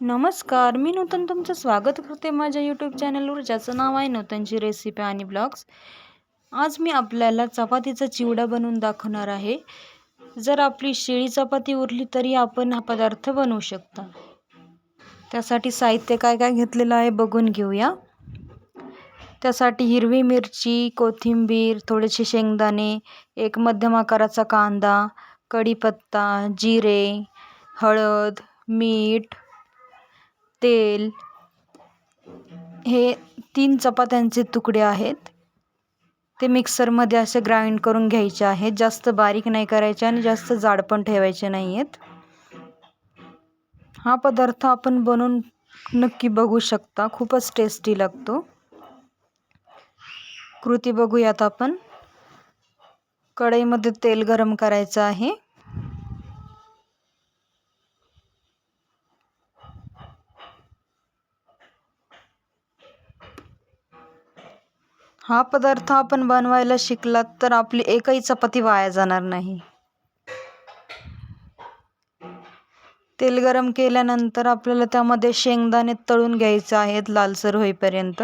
नमस्कार मी नूतन तुमचं स्वागत करते माझ्या यूट्यूब चॅनलवर ज्याचं नाव आहे नूतनची रेसिपी आणि ब्लॉग्स आज मी आपल्याला चपातीचा चिवडा बनवून दाखवणार आहे. जर आपली शिळी चपाती उरली तरी आपण हा पदार्थ बनवू शकता. त्यासाठी साहित्य काय काय घेतलेलं आहे बघून घेऊया. त्यासाठी हिरवी मिरची कोथिंबीर थोडेसे शेंगदाणे एक मध्यम आकाराचा कांदा कढीपत्ता जिरे हळद मीठ तेल हे तीन चपात्यांचे तुकडे आहेत. ते मिक्सरमध्ये असे ग्राइंड करून घ्यायचे आहेत. जास्त बारीक नाही करायचे आणि जास्त जाड पण ठेवायचे नाही आहेत हा पदार्थ आपण बनवून नक्की बघू शकता. खूपच टेस्टी लागतो. कृती बघूयात आपण. कढईमध्ये तेल गरम करायचं आहे. हा पदार्थ आपण बनवायला शिकलात तर आपली एकही चपाती वाया जाणार नाही. तेल गरम केल्यानंतर आपल्याला त्यामध्ये शेंगदाणे तळून घ्यायचे आहेत लालसर होईपर्यंत.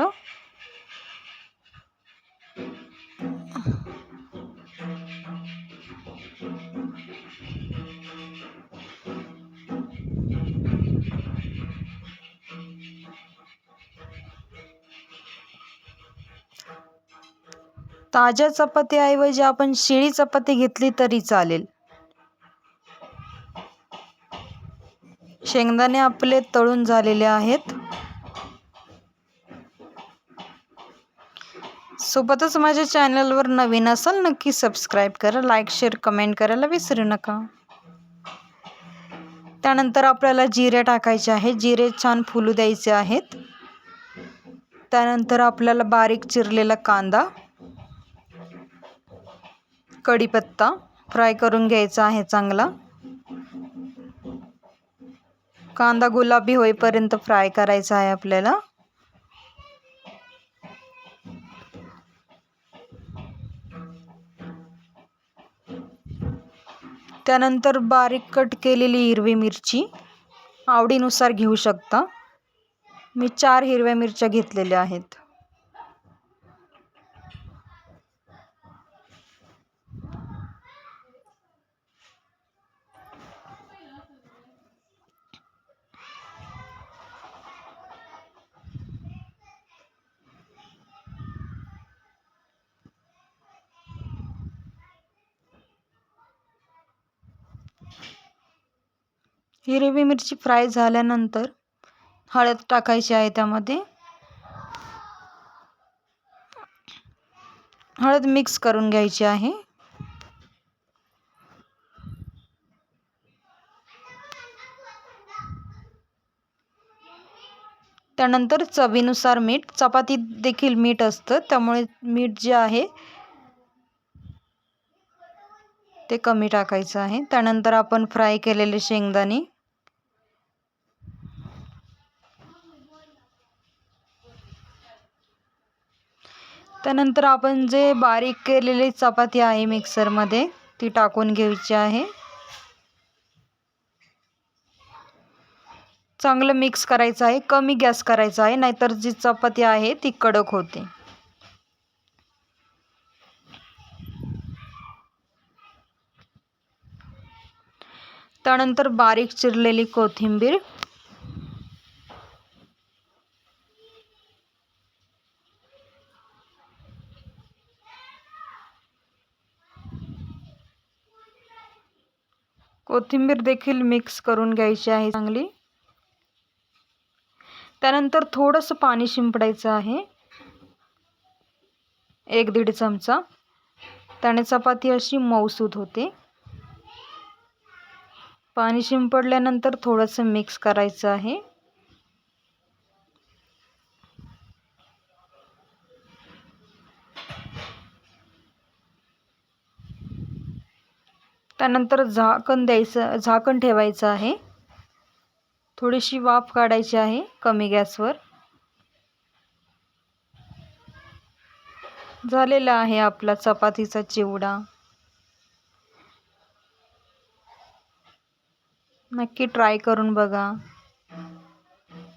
ताज्या चपातीऐवजी आपण शिळी चपाती घेतली तरी चालेल. शेंगदाणे आपले तळून झालेले आहेत. सोबतच माझ्या चॅनलवर नवीन असाल नक्की सबस्क्राईब करा लाईक शेअर कमेंट करायला विसरू नका. त्यानंतर आपल्याला जिरे टाकायचे आहे. जिरे छान फुलू द्यायचे आहेत. त्यानंतर आपल्याला बारीक चिरलेला कांदा. कढीपत्ता फ्राय करून घ्यायचा आहे चांगला. कांदा गुलाबी होईपर्यंत फ्राय करायचा आहे आपल्याला. त्यानंतर बारीक कट केलेली हिरवी मिरची आवडीनुसार घेऊ शकता. मी चार हिरव्या मिरच्या घेतलेल्या आहेत. हिरवी मिरची फ्राय झाल्यानंतर हळद टाकायची आहे त्यामध्ये. हळद मिक्स करून घ्यायची आहे. त्यानंतर चवीनुसार मीठ चपातीत देखील मीठ असतं त्यामुळे मीठ जे आहे ते कमी टाकायचं आहे. त्यानंतर आपण फ्राय केलेले शेंगदाणे त्यानंतर आपण जे बारीक केलेली चपाती आहे मिक्सरमध्ये ती टाकून घ्यायची आहे. चांगलं मिक्स करायचं आहे कमी गॅस करायचा आहे नाहीतर जी चपाती आहे ती कडक होते. त्यानंतर बारीक चिरलेली कोथिंबीर कोथिंबीर देखील मिक्स करून घ्यायची आहे चांगली. त्यानंतर थोडंसं पाणी शिंपडायचं आहे. एक दीड चमचा. त्याने चपाती अशी मऊसूद होते. पाणी शिंपडल्यानंतर थोडंसं मिक्स करायचं आहे. त्यानंतर झाकण द्यायचं झाकण ठेवायचं आहे. थोडीशी वाफ काढायची आहे कमी गॅसवर. झालेला आहे आपला चपातीचा चिवडा. नक्की ट्राय करून बघा.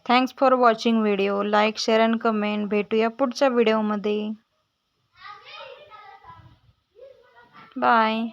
Thanks for watching video like share and comment भेटूया पुढच्या व्हिडिओमध्ये बाय